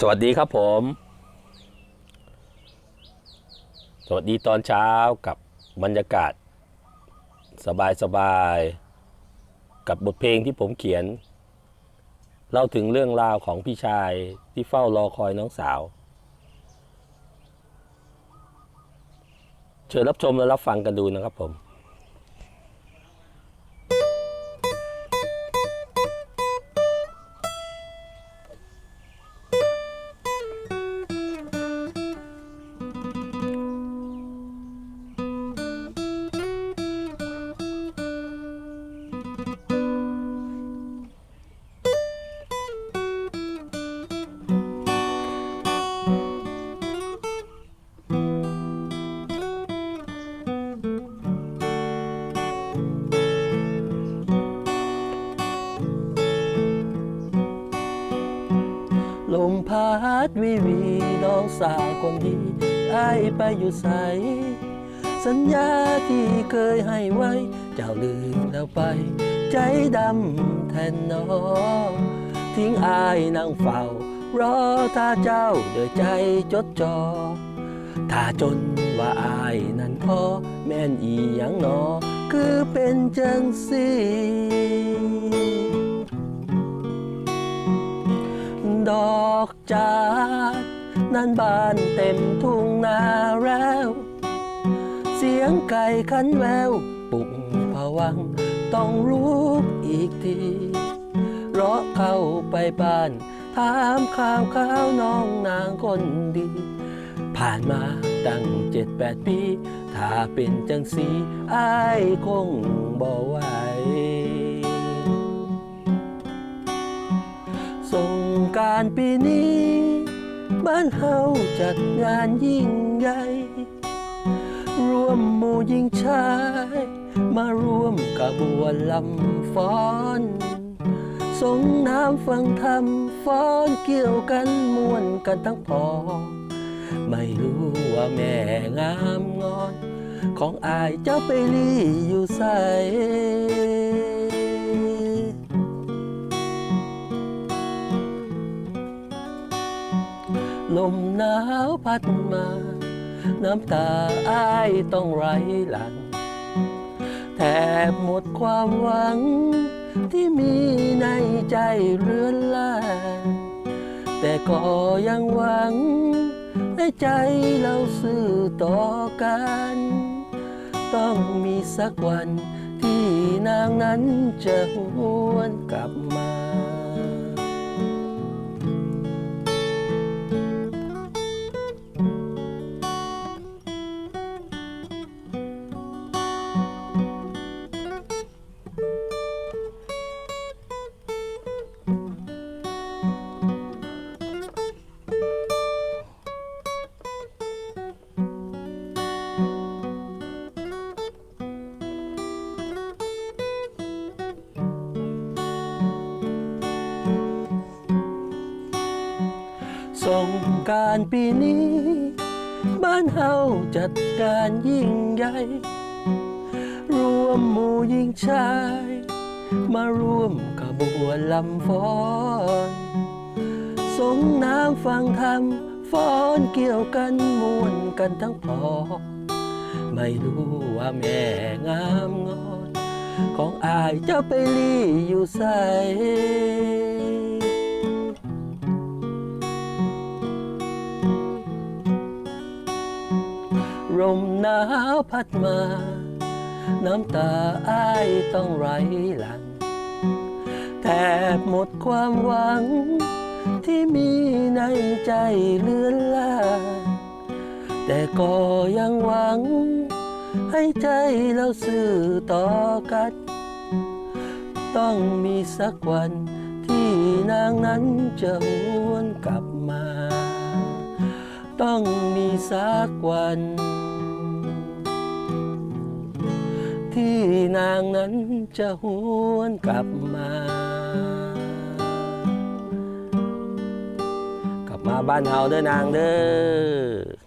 สวัสดีครับผม สวัสดีตอนเช้ากับบรรยากาศ สบายๆกับบทเพลงที่ผมเขียน เล่าถึงเรื่องราวของพี่ชายที่เฝ้ารอคอยน้องสาว เชิญรับชมและรับฟังกันดูนะครับผม มพัดวิวีน้องสาวคนดีไอ้ายไปอยู่ใส สัญญาที่เคยให้ไว้ เจ้าลืมแล้วไป ใจดำแทนน้องทิ้งอายนั่งเฝ้ารอถ้าเจ้าเดือใจจดจอถ้าจนว่าอายนั้นพอแม่นอีหยังหนอ คือเป็นจังสีดอก อกจาดนั้นบ้านเต็มทุ่งนาแล้ว เสียงไก่ขันแววปุกผวัง ต้องรู้อีกทีรอเข้าไปบ้าน ถามข่าวข้าวน้องนางคนดี ผ่านมาตั้งเจ็ดแปดปี ถ้าเป็นจังสีอายคงบ่ไหว การปีนี้ บ้านเฮาจัดงานยิ่งใหญ่รวมหมู่หญิงชาย มาร่วมกระบวนลำฟ้อนสงน้ำฟังธรรมฟ้อนเกี่ยวกันม่วนกันทั้งพอ ไม่รู้ว่าแม่งามงอน ของอายเจ้าไปลี่อยู่ใส หนาวพัดมา น้ำตาอ้ายต้องไหลหลัง แทบหมดความหวัง ที่มีในใจเรือนลางแต่ก็ยังหวังให้ใจเราซื่อต่อกัน ต้องมีสักวันที่นางนั้นจะหวนกลับมา สงการปีนี้ บ้านเฮาจัดการยิ่งใหญ่ รวมหมู่หญิงชาย มาร่วมขบวนลำฟ้อนสงน้ำฟังธรรมฟ้อนเกี่ยวกันมวนกันทั้งพอ ไม่รู้ว่าแม่งามงอน ของอายจ้าไปลี่อยู่ใส ลมหนาวพัดมา น้ำตาอ้ายต้องไหลหลัง แทบหมดความหวัง ที่มีในใจเลือนลางแต่ก็ยังหวัง ให้ใจเราสื่อต่อกัน ต้องมีสักวันที่นางนั้นจะหวนกลับมา ต้องมีสักวัน ที่นางนั้นจะหวนกลับมา กลับมาบ้านเฮาเด้อนางเด้อ